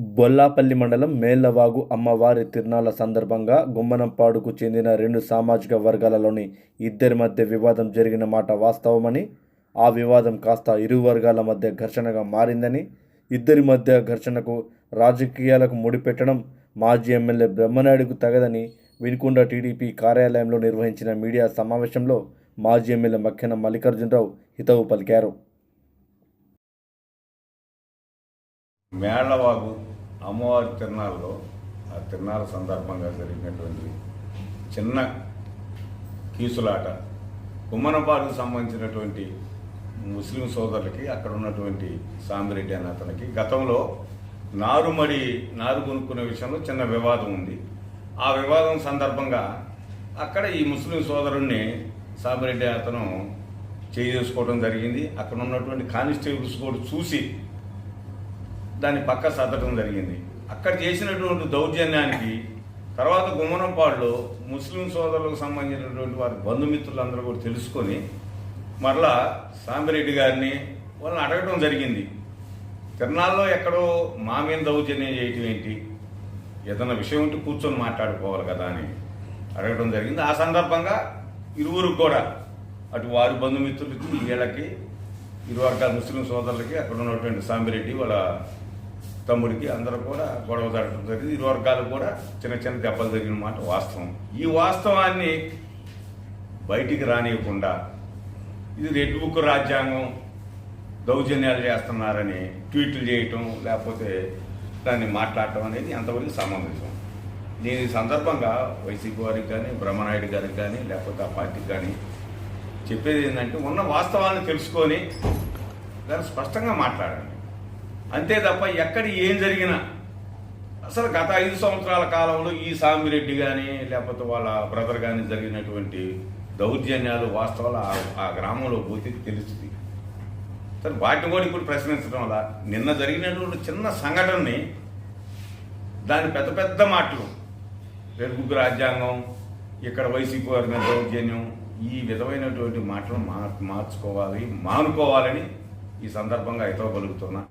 బొల్లాపల్లి మండలం మేళ్ళవాగు అమ్మవారి తిరునాళ్ళ సందర్భంగా గుమ్మనంపాడుకు చెందిన రెండు సామాజిక వర్గాలలోని ఇద్దరి మధ్య వివాదం జరిగిన మాట వాస్తవమని ఆ వివాదం కాస్త ఇరు వర్గాల మధ్య ఘర్షణగా మారిందని ఇద్దరి మధ్య ఘర్షణకు రాజకీయాలకు ముడిపెట్టడం మాజీ ఎమ్మెల్యే బ్రహ్మనాయుడుకు తగదని వినుకొండ టీడీపీ కార్యాలయంలో నిర్వహించిన మీడియా సమావేశంలో మాజీ ఎమ్మెల్యే మక్కెన మల్లికార్జునరావు హితవు పలికారు. మేళ్ళవాగు అమ్మవారి తిరునాళ్ళలో ఆ తిరునాళ్ళ సందర్భంగా జరిగినటువంటి చిన్న కీసులాట కుమ్మనపాడుకు సంబంధించినటువంటి ముస్లిం సోదరులకి అక్కడ ఉన్నటువంటి సామిరెడ్డి అనే అతనికి గతంలో నారుమడి నారు కొనుక్కునే విషయంలో చిన్న వివాదం ఉంది. ఆ వివాదం సందర్భంగా అక్కడ ఈ ముస్లిం సోదరుణ్ణి సామిరెడ్డి అతను చేసుకోవడం జరిగింది. అక్కడ ఉన్నటువంటి కానిస్టేబుల్స్ కూడా చూసి దాన్ని పక్క సర్దడం జరిగింది. అక్కడ చేసినటువంటి దౌర్జన్యానికి తర్వాత గుమ్మనంపాడులో ముస్లిం సోదరులకు సంబంధించినటువంటి వారి బంధుమిత్రులందరూ కూడా తెలుసుకొని మరలా సాంబిరెడ్డి గారిని వాళ్ళని అడగడం జరిగింది. తిరణాల్లో ఎక్కడో మా మీద దౌర్జన్యం చేయటం ఏంటి? ఏదైనా విషయం ఉంటే కూర్చొని మాట్లాడుకోవాలి కదా అని అడగడం జరిగింది. ఆ సందర్భంగా ఇరువురు కూడా అటు వారి బంధుమిత్రులకి వీళ్ళకి ఇరు వర్గాల ముస్లిం సోదరులకి అక్కడ ఉన్నటువంటి సాంబిరెడ్డి వాళ్ళ తమ్ముడికి అందరూ కూడా గొడవ జరగడం జరిగింది. ఇరు వర్గాలు కూడా చిన్న చిన్న దెబ్బలు జరిగిన మాట వాస్తవం. ఈ వాస్తవాన్ని బయటికి రానియకుండా ఇది రెడ్ బుక్ రాజ్యాంగం దౌర్జన్యాలు చేస్తున్నారని ట్వీట్లు చేయటం లేకపోతే దాన్ని మాట్లాడటం అనేది ఎంతవరకు సమంజసం నేను ఈ సందర్భంగా వైసీపీ వారికి కానీ బ్రహ్మనాయుడు గారికి కానీ లేకపోతే ఆ పార్టీకి కానీ చెప్పేది ఏంటంటే ఉన్న వాస్తవాలను తెలుసుకొని దాన్ని స్పష్టంగా మాట్లాడండి. అంతే తప్ప ఎక్కడ ఏం జరిగినా అసలు గత ఐదు సంవత్సరాల కాలంలో ఈ సామిరెడ్డి కానీ లేకపోతే వాళ్ళ బ్రదర్ కానీ జరిగినటువంటి దౌర్జన్యాలు వాస్తవాలు ఆ- గ్రామంలో పోతే తెలుస్తుంది. సరే వాటిని కూడా ఇప్పుడు ప్రశ్నించడం వల్ల నిన్న జరిగినటువంటి చిన్న సంఘటనని దాని పెద్ద పెద్ద మాటలు రెడ్బుక్ రాజ్యాంగం ఇక్కడ వైసీపీ వారి మీద దౌర్జన్యం ఈ విధమైనటువంటి మాటలు మా మార్చుకోవాలి మానుకోవాలని ఈ సందర్భంగా హితవ కలుగుతున్నా